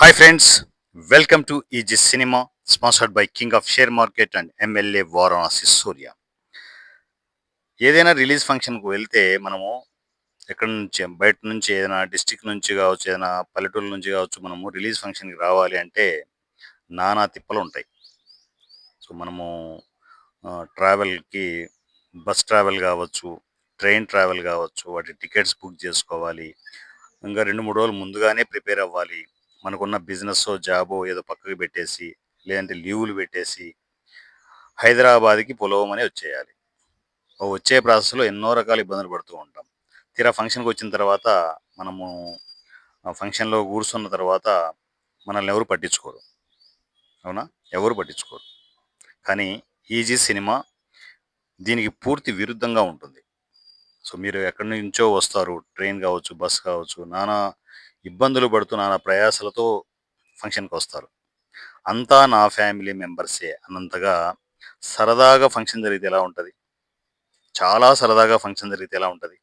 Hi friends welcome to easy cinema sponsored by king of share market and MLA Varanasi Surya ఏదైనా release ఫంక్షన్కు వెళ్తే మనము ఎక్కడి నుంచి బయట నుంచి ఏదైనా డిస్టిక్ నుంచి కావచ్చు ఏదైనా పల్లెటూరు నుంచి కావచ్చు మనము రిలీజ్ ఫంక్షన్కి రావాలి అంటే నానా తిప్పలు ఉంటాయి. సో మనము ట్రావెల్కి బస్ ట్రావెల్ కావచ్చు ట్రైన్ ట్రావెల్ కావచ్చు వాటి టికెట్స్ బుక్ చేసుకోవాలి ఇంకా రెండు మూడు రోజులు ముందుగానే ప్రిపేర్ అవ్వాలి. మనకున్న బిజినెస్ జాబో ఏదో పక్కకి పెట్టేసి లేదంటే లీవులు పెట్టేసి హైదరాబాద్కి పొలవమని వచ్చేయాలి. వచ్చే ప్రాసెస్లో ఎన్నో రకాల ఇబ్బందులు పడుతూ ఉంటాం. తీరా ఫంక్షన్కి వచ్చిన తర్వాత మనము ఫంక్షన్లో కూర్చున్న తర్వాత మనల్ని ఎవరు పట్టించుకోరు. అవునా? ఎవరు పట్టించుకోరు. కానీ ఈజీ సినిమా దీనికి పూర్తి విరుద్ధంగా ఉంటుంది. సో మీరు ఎక్కడి నుంచో వస్తారు? ట్రైన్ కావచ్చు బస్ కావచ్చు నానా ఇబ్బందులు పడుతూ నానా ప్రయాసలతో ఫంక్షన్కి వస్తారు. అంతా నా ఫ్యామిలీ మెంబర్సే అన్నంతగా సరదాగా ఫంక్షన్ జరిగితే ఎలా ఉంటుంది? చాలా సరదాగా ఫంక్షన్ జరిగితే ఎలా ఉంటుంది?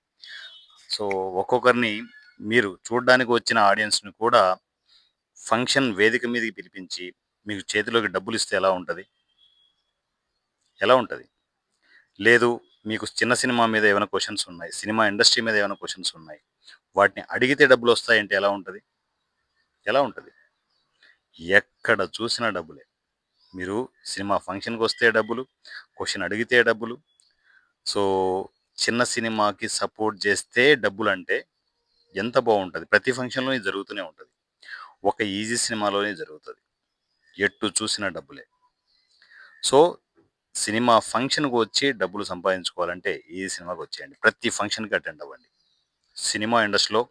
సో ఒక్కొక్కరిని మీరు చూడడానికి వచ్చిన ఆడియన్స్ని కూడా ఫంక్షన్ వేదిక మీదకి పిలిపించి మీకు చేతిలోకి డబ్బులు ఇస్తే ఎలా ఉంటుంది? ఎలా ఉంటుంది? లేదు మీకు చిన్న సినిమా మీద ఏమైనా క్వశ్చన్స్ ఉన్నాయి? సినిమా ఇండస్ట్రీ మీద ఏమైనా క్వశ్చన్స్ ఉన్నాయి? వాటిని అడిగితే డబ్బులు వస్తాయంటే ఎలా ఉంటుంది? ఎలా ఉంటుంది? ఎక్కడ చూసినా డబ్బులే. మీరు సినిమా ఫంక్షన్కి వస్తే డబ్బులు క్వశ్చన్ అడిగితే డబ్బులు. సో చిన్న సినిమాకి సపోర్ట్ చేస్తే డబ్బులు అంటే ఎంత బాగుంటుంది? ప్రతి ఫంక్షన్లో ఇది జరుగుతూనే ఉంటుంది. ఒక ఈజీ సినిమాలోనే జరుగుతుంది. ఎట్టు చూసిన డబ్బులే. సో సినిమా ఫంక్షన్కి వచ్చి డబ్బులు సంపాదించుకోవాలంటే ఈ సినిమాకి వచ్చేయండి. ప్రతి ఫంక్షన్కి అటెండ్ అవ్వండి. సినిమా ఇండస్ట్రీలో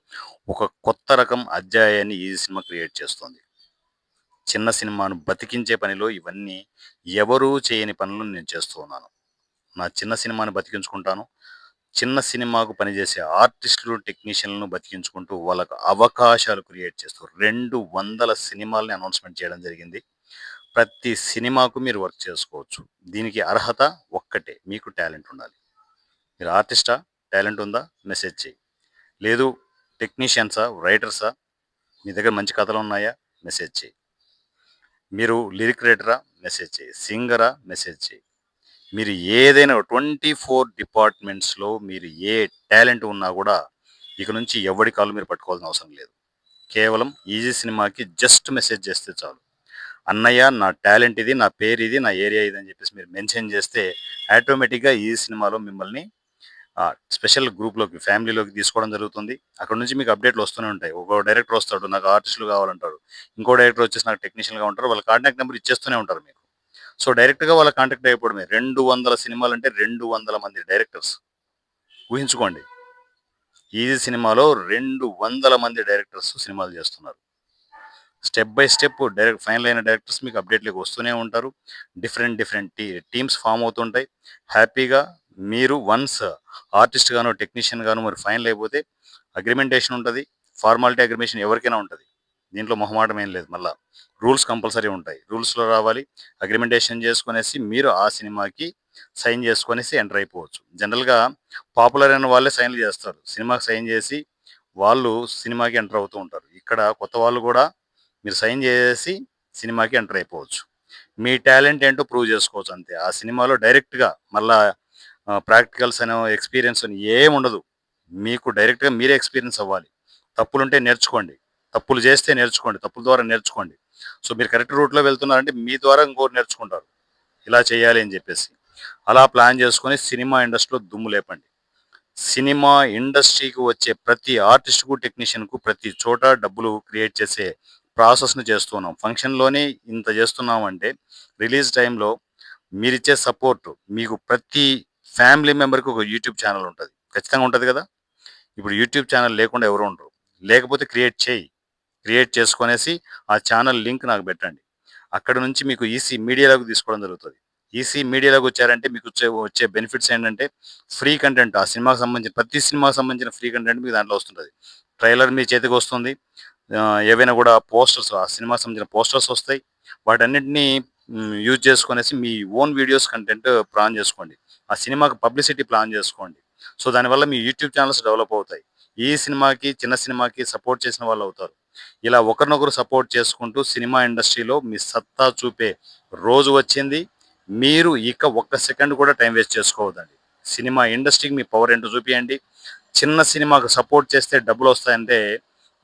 ఒక కొత్త రకం అధ్యాయాన్ని ఈ సినిమా క్రియేట్ చేస్తుంది. చిన్న సినిమాను బతికించే పనిలో ఇవన్నీ ఎవరూ చేయని పనులు నేను చేస్తూ ఉన్నాను. నా చిన్న సినిమాని బతికించుకుంటాను. చిన్న సినిమాకు పనిచేసే ఆర్టిస్టులు టెక్నీషియన్లను బతికించుకుంటూ వాళ్ళకు అవకాశాలు క్రియేట్ చేస్తూ రెండు వందల సినిమాలని అనౌన్స్మెంట్ చేయడం జరిగింది. ప్రతి సినిమాకు మీరు వర్క్ చేసుకోవచ్చు. దీనికి అర్హత ఒక్కటే. మీకు టాలెంట్ ఉండాలి. మీరు ఆర్టిస్టా? టాలెంట్ ఉందా? మెసేజ్ చేయి. లేదు టెక్నీషియన్సా? రైటర్సా? మీ దగ్గర మంచి కథలు ఉన్నాయా? మెసేజ్ చేయి. మీరు లిరిక్ రైటరా? మెసేజ్ చేయి. సింగరా? మెసేజ్ చేయి. మీరు ఏదైనా ట్వంటీ ఫోర్ డిపార్ట్మెంట్స్లో మీరు ఏ టాలెంట్ ఉన్నా కూడా ఇక నుంచి ఎవరి కాలు మీరు పట్టుకోవాల్సిన అవసరం లేదు. కేవలం ఈజీ సినిమాకి జస్ట్ మెసేజ్ చేస్తే చాలు. అన్నయ్య నా టాలెంట్ ఇది నా పేరు ఇది నా ఏరియా ఇది అని చెప్పేసి మీరు మెన్షన్ చేస్తే ఆటోమేటిక్గా ఈ సినిమాలో మిమ్మల్ని స్పెషల్ గ్రూప్లోకి ఫ్యామిలీలోకి తీసుకోవడం జరుగుతుంది. అక్కడ నుంచి మీకు అప్డేట్లు వస్తూనే ఉంటాయి. ఒక డైరెక్టర్ వస్తాడు నాకు ఆర్టిస్టులు కావాలంటారు ఇంకో డైరెక్టర్ వచ్చేసి నాకు టెక్నీషియన్గా ఉంటారు వాళ్ళ కాంటాక్ట్ నెంబర్ ఇచ్చేస్తూనే ఉంటారు మీకు. సో డైరెక్ట్గా వాళ్ళ కాంటాక్ట్ అయిపోవడమే. రెండు వందల సినిమాలు అంటే రెండు వందల మంది డైరెక్టర్స్. ఊహించుకోండి. ఈజీ సినిమాలో రెండు వందల మంది డైరెక్టర్స్ సినిమాలు చేస్తున్నారు. Step by step direct final అయిన డైరెక్టర్స్ మీకు అప్డేట్లకు వస్తూనే ఉంటారు. Different different T teams form అవుతుంటాయి. హ్యాపీగా మీరు వన్స్ ఆర్టిస్ట్ గాను టెక్నీషియన్ గాను మరి ఫైనల్ అయిపోతే అగ్రిమెంటేషన్ ఉంటుంది. ఫార్మాలిటీ అగ్రిమేషన్ ఎవరికైనా ఉంటుంది. దీంట్లో మొహమాటం ఏం లేదు. మళ్ళీ రూల్స్ కంపల్సరీ ఉంటాయి. రూల్స్లో రావాలి. అగ్రిమెంటేషన్ చేసుకునేసి మీరు ఆ సినిమాకి సైన్ చేసుకునేసి ఎంటర్ అయిపోవచ్చు. జనరల్గా పాపులర్ అయిన వాళ్ళే సైన్లు చేస్తారు. సినిమాకి సైన్ చేసి వాళ్ళు సినిమాకి ఎంటర్ అవుతూ ఉంటారు. ఇక్కడ కొత్త వాళ్ళు కూడా మీరు సైన్ చేసేసి సినిమాకి ఎంటర్ అయిపోవచ్చు. మీ టాలెంట్ ఏంటో ప్రూవ్ చేసుకోవచ్చు అంతే. ఆ సినిమాలో డైరెక్ట్గా మళ్ళా ప్రాక్టికల్స్ అనే ఎక్స్పీరియన్స్ అని ఏం ఉండదు. మీకు డైరెక్ట్గా మీరే ఎక్స్పీరియన్స్ అవ్వాలి. తప్పులుంటే నేర్చుకోండి. తప్పులు చేస్తే నేర్చుకోండి. తప్పుల ద్వారా నేర్చుకోండి. సో మీరు కరెక్ట్ రూట్లో వెళ్తున్నారంటే మీ ద్వారా ఇంకోరు నేర్చుకుంటారు. ఇలా చేయాలి అని చెప్పేసి. అలా ప్లాన్ చేసుకొని సినిమా ఇండస్ట్రీలో దుమ్ము లేపండి. సినిమా ఇండస్ట్రీకి వచ్చే ప్రతి ఆర్టిస్ట్కు టెక్నీషియన్కు ప్రతి చోట డబ్బులు క్రియేట్ చేసే ప్రాసెస్ని చేస్తున్నాం. ఫంక్షన్లోనే ఇంత చేస్తున్నామంటే రిలీజ్ టైంలో మీరిచ్చే సపోర్ట్ మీకు ప్రతి ఫ్యామిలీ మెంబర్కి ఒక యూట్యూబ్ ఛానల్ ఉంటుంది. ఖచ్చితంగా ఉంటుంది కదా? ఇప్పుడు యూట్యూబ్ ఛానల్ లేకుండా ఎవరు ఉండరు. లేకపోతే క్రియేట్ చేయి. క్రియేట్ చేసుకునేసి ఆ ఛానల్ లింక్ నాకు పెట్టండి. అక్కడ నుంచి మీకు ఈసీ మీడియాలోకి తీసుకోవడం జరుగుతుంది. ఈసీ మీడియాలోకి వచ్చారంటే మీకు వచ్చే వచ్చే బెనిఫిట్స్ ఏంటంటే ఫ్రీ కంటెంట్. ఆ సినిమాకి సంబంధించిన ప్రతి సినిమాకి సంబంధించిన ఫ్రీ కంటెంట్ మీకు దాంట్లో వస్తుంటుంది. ట్రైలర్ మీ చేతికి వస్తుంది. ఏవైనా కూడా పోస్టర్స్ ఆ సినిమాకి సంబంధించిన పోస్టర్స్ వస్తాయి. వాటన్నిటిని యూజ్ చేసుకునేసి మీ ఓన్ వీడియోస్ కంటెంట్ ప్లాన్ చేసుకోండి. ఆ సినిమాకి పబ్లిసిటీ ప్లాన్ చేసుకోండి. సో దానివల్ల మీ యూట్యూబ్ ఛానల్స్ డెవలప్ అవుతాయి. ఈ సినిమాకి చిన్న సినిమాకి సపోర్ట్ చేసిన వాళ్ళు అవుతారు. ఇలా ఒకరినొకరు సపోర్ట్ చేసుకుంటూ సినిమా ఇండస్ట్రీలో మీ సత్తా చూపే రోజు వచ్చింది. మీరు ఇక ఒక్క సెకండ్ కూడా టైం వేస్ట్ చేసుకోవద్దండి. సినిమా ఇండస్ట్రీకి మీ పవర్ ఏంటో చూపియండి. చిన్న సినిమాకు సపోర్ట్ చేస్తే డబ్బులు వస్తాయంటే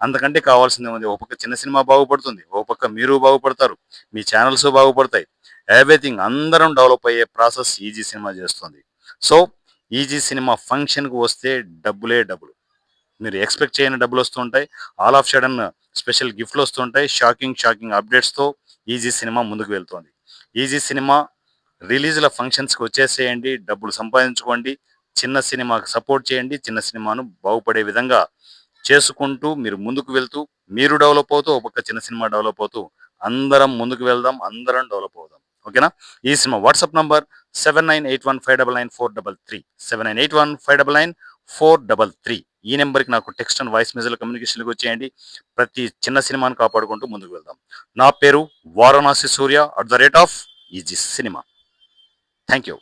అంతకంటే కావాల్సింది ఉంది ఒక పక్క చిన్న సినిమా బాగుపడుతుంది ఒక పక్క మీరు బాగుపడతారు మీ ఛానల్స్ బాగుపడతాయి. ఎవ్రీథింగ్ అందరం డెవలప్ అయ్యే ప్రాసెస్ ఈజీ సినిమా చేస్తుంది. సో ఈజీ సినిమా ఫంక్షన్కి వస్తే డబ్బులే డబ్బులు. మీరు ఎక్స్పెక్ట్ చేయని డబ్బులు వస్తుంటాయి ఆల్ ఆఫ్ సడన్ స్పెషల్ గిఫ్ట్లు వస్తుంటాయి షాకింగ్ షాకింగ్ అప్డేట్స్తో ఈజీ సినిమా ముందుకు వెళ్తుంది. ఈజీ సినిమా రిలీజ్ల ఫంక్షన్స్కి వచ్చేసేయండి డబ్బులు సంపాదించుకోండి చిన్న సినిమాకి సపోర్ట్ చేయండి చిన్న సినిమాను బాగుపడే విధంగా చేసుకుంటూ మీరు ముందుకు వెళ్తూ మీరు డెవలప్ అవుతూ ఒక చిన్న సినిమా డెవలప్ అవుతూ అందరం ముందుకు వెళ్దాం అందరం డెవలప్ అవుదాం. ఓకేనా? ఈ cinema WhatsApp number seven nine eight one five double nine four double three seven nine eight one five double nine four double three ఈ నెంబర్కి నాకు టెక్స్ట్ అండ్ వాయిస్ మెసేజ్ కమ్యూనికేషన్కి వచ్చేయండి. ప్రతి చిన్న సినిమాను కాపాడుకుంటూ ముందుకు వెళ్దాం. నా పేరు Varanasi Surya at the rate of easy cinema thank you